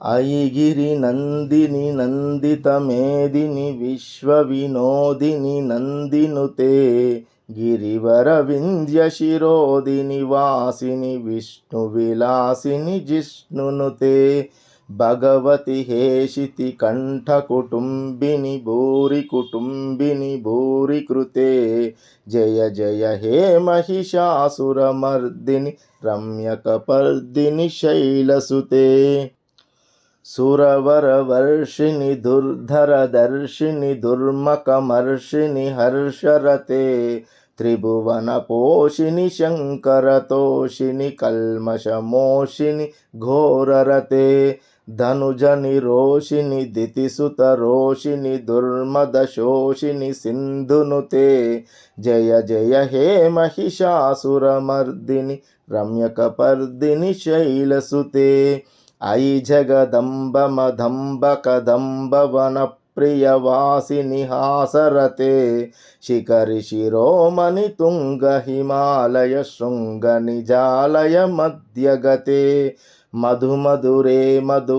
ఐగిరి నందిని నందిత మేదిని విశ్వ వినోదిని నందినుతే గిరివర వింధ్య శిరోదిని వాసిని విష్ణు విలాసిని జిష్ణునుతే భగవతి హేషితి కంఠ కుటుంబిని భూరి కుటుంబిని భూరి కృతే జయ జయ హే మహిషాసురమర్దిని రమ్యకపర్దిని శైలసుతే సురవరవర్షిణి దుర్ధరదర్శిని దుర్మకమర్షిణి హర్షరతే త్రిభువన పోషిణి శంకరతోషిణి కల్మషమోషిణి ఘోరరతే ధనుజని రోషిణి దితిసుత రోషిణి దుర్మదశోషిణి సింధునుతే జయ జయ హే మహిషాసురమర్దిని రమ్యకపర్దిని శైలసుతే ఐ జగదంబ మదంబ కదంబ వన ప్రియవాసిని హాసరతే శిఖరి శిరోమణి తుంగ హిమాలయ శృంగ నిజాలయ మధ్యగతే మధు మధురే మధు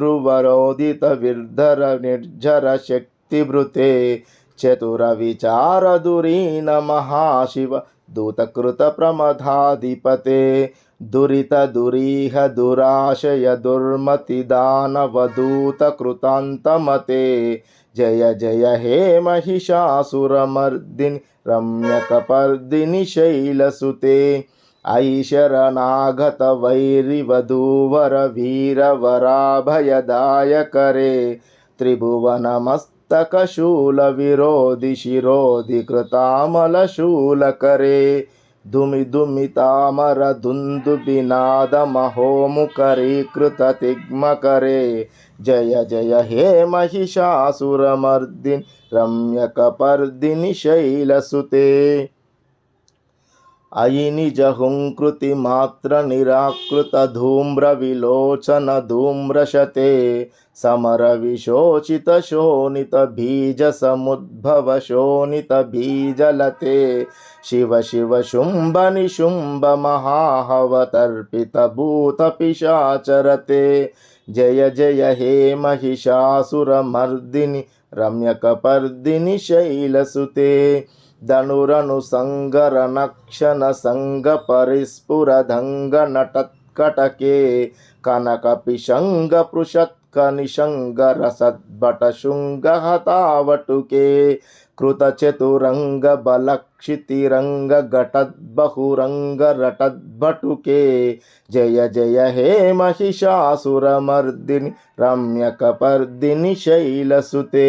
शत्रुवरोदितविर्धरनिर्झरशक्तिभृते चतुरविचारदुरीन महाशिव दूतकृतप्रमथाधिपते दुरितदुरीह दुराशय दुर्मतिदानवदूतकृतान्तमते जय जय हे महिषासुरमर्दिनि रम्यकपर्दिनि शैलसुते ऐशरणागतवैरिवधूवरवीरवराभयदायकरे त्रिभुवनमस्तकशूलविरोधिशिरोधिकृतामलशूलकरे कृतामलशूलकरे धुमिधुमितामरधुन्दुविनादमहोमुकरे जय जय हे महिषासुरमर्दिन् रम्यकपर्दिनिशैलसुते अयि निजहुङ्कृतिमात्रनिराकृतधूम्रविलोचनधूम्रशते समरविशोचितशोणितबीजसमुद्भवशोणित शिव शिव शुम्भनिशुम्भमहाहवतर्पितभूतपिशाचरते। जय जय हे महिषासुरमर्दिनि रम्यकपर्दिनि शैलसुते। धनुरनुसङ्गरनक्षणसङ्गपरिस्फुरधङ्गनटत्कटके कनकपिशङ्गपृषत्कनिशङ्गरसद्भटशृङ्गहतावटुके कृतचतुरङ्गबलक्षितिरङ्गघटद्बहुरङ्गरटद्भटुके जय जय हे महिषासुरमर्दिनि रम्यकपर्दिनि शैलसुते।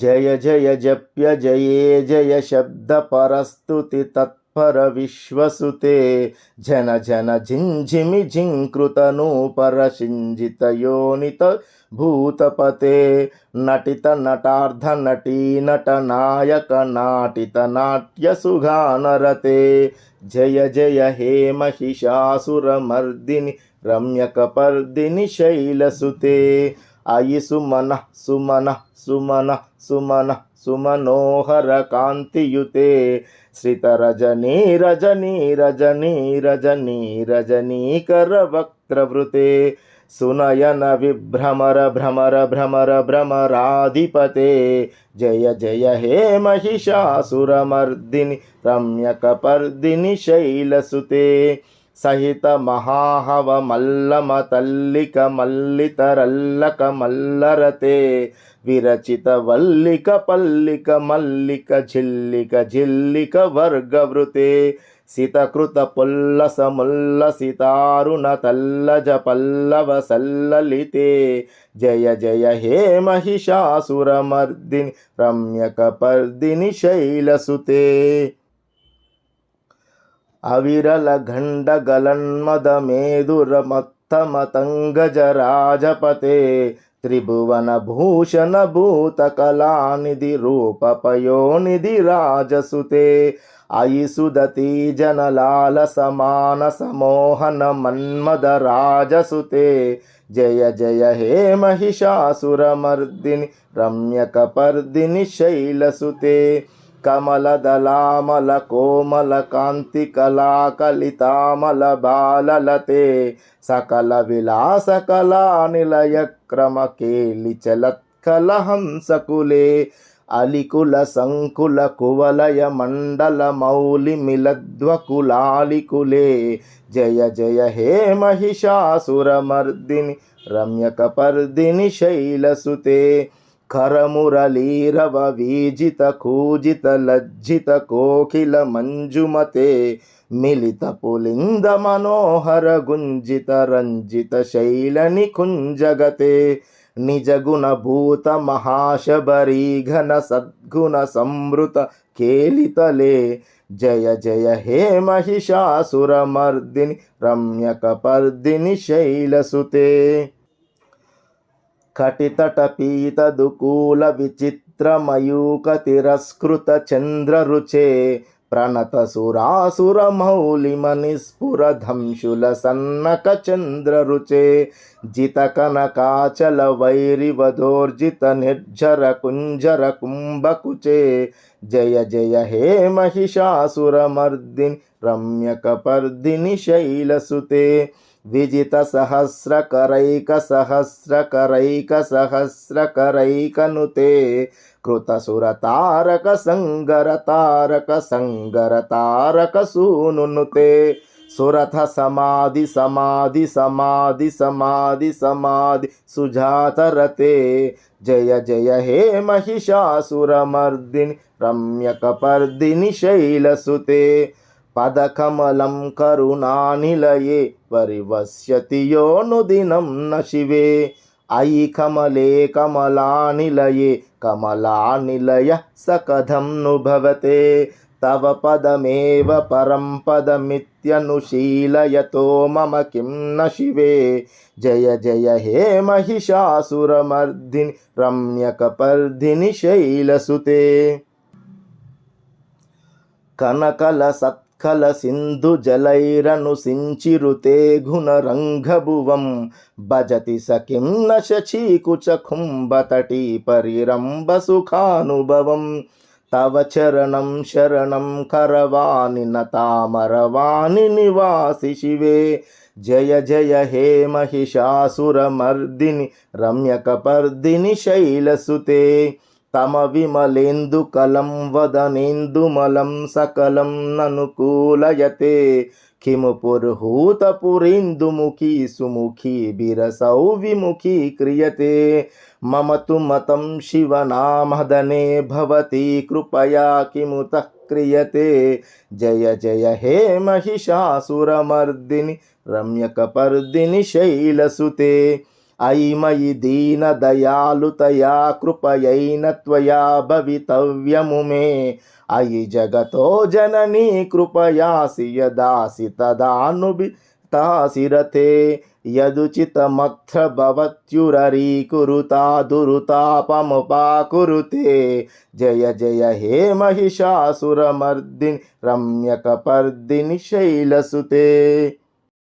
శిరోధి కృతామలశూలకరే దుమి దుమి తామర దుందు బినాద మహోముకరీకృత తిగ్మకరే జయ జయ హే మహిషాసురమర్దిని రమ్యకపర్దిని శైలసుతే అయి నిజ హుంకృతి మాత్ర అయి సుమన సుమన సుమన సుమన సుమనోహర కాంతియుతే. శ్రిత రజనీ రజనీ రజనీ రజనీ రజనీకర వక్త్రవృతే సునయన విభ్రమర భ్రమర భ్రమర భ్రమరాధిపతే. జయ జయ హే మహిషాసురమర్దిని రమ్యకపర్దిని శైలసుతే. సహిత మహాహవ మల్లమ తల్లిక మల్లితరల్లక మల్లరతే విరచిత వల్లిక పల్లిక మల్లిక జిల్లిక జిల్లిక వర్గవృతే సితకృత పొల్ల సముల్ల సితారుణ తల్లజ పల్లవ సల్లలితే జయ జయ హే మహిషాసురమర్దిని రమ్యకపర్దిని శైలసుతే. అవిరల గండ గలన్మద మేదుర త్రిభువన భూషణ భూత కళానిధి రూపపయోనిధి రాజసుతే అయి జనలాల సమాన సమోహన మన్మద రాజసుతే జయ జయ హే మహిషాసురమర్దిని రమ్యకపర్దిని శైలసుతే కమలదలామల కోమల కాంతి కళా కలితామల బాలలతే సకల విలాస కళా నిలయ క్రమ కేలి చలత్కల హంసకులే అలికుల సంకుల కువలయ మండల మౌలి మిలద్వకులాలికులే. జయ జయ హే మహిషాసురమర్దిని రమ్యకపర్దిని శైలసుతే కరమురలీరవ వీజిత కూజిత లజ్జిత కోకిల మంజుమతే మిలిత పులింద మనోహర గుంజిత రంజిత శైలని కుంజగతే నిజగుణ భూత మహాశబరీ సద్గుణ సంవృత కేలితలే జయ జయ హే మహిషాసురమర్దిని రమ్యకపర్దిని శైలసుతే. కటితటపీతదుకూల విచిత్రమయూక తిరస్కృత చంద్రరుచే ప్రణత సురాసుర మౌలిమనిస్ఫుర ధంశుల సన్నక చంద్రరుచే జితకనకాచల వైరివదోర్జిత నిర్జర కుంజర కుంభకుచే జయ జయ హే మహిషాసురమర్దిని రమ్యకపర్దిని శైలసుతే విజిత సహస్రకరైక సహస్రకరైక సహస్రకరైకనుతే కృతసుర తారక సంగర తారక సంగర తారక సూనునుతే సురథ సమాధి సమాధి సమాధి సమాధి సమాధి సుజాతరతే జయ జయ యోనుదినం న అయి కమలే కమలానిలయే కమలానిలయ సకథం ను భవతే. తవ పదమేవ పరం పదమిత్యనుశీలయతో మమ కిం న శివే జయ జయ హే మహిషాసురమర్దిని రమ్యకపర్ధిని శైలసుతే. కనకల సత్ సింధు జలైరను సించిరుతే గుణరంగభువం భజతి సకిం న శచీకుచ కుంభతటీ పరిరంభ సుఖానుభవం. తవ చరణం శరణం కరవాణి నతామరవాణి నివాసి శివే. తమ విమలేందు కలం వదనేందుమలం సకలం ననుకూలయతే కిము పుర్హూత పురేందుముఖీ సుముఖీ బిరసౌ విముఖీ క్రియతే. మమ తు మతం శివనామదనే భవతి కృపయా కిముత క్రియతే జయ జయ హే మహిషాసురమర్దిని రమ్యకపర్దిని శైలసుతే. అయిమయి దీన దయాలుతయా కృపయైన త్వయా భవితవ్యము మే. అయి జగతో జననీ కృపయాసియ దాసి తదానుభి తాసిరతే. యదుచితమత్ర భవత్యురరీకురుతా దురుతాపముపాకురుతే జయ జయ హే మహిషాసురమర్దిని రమ్యకపర్దిని శైలసుతే.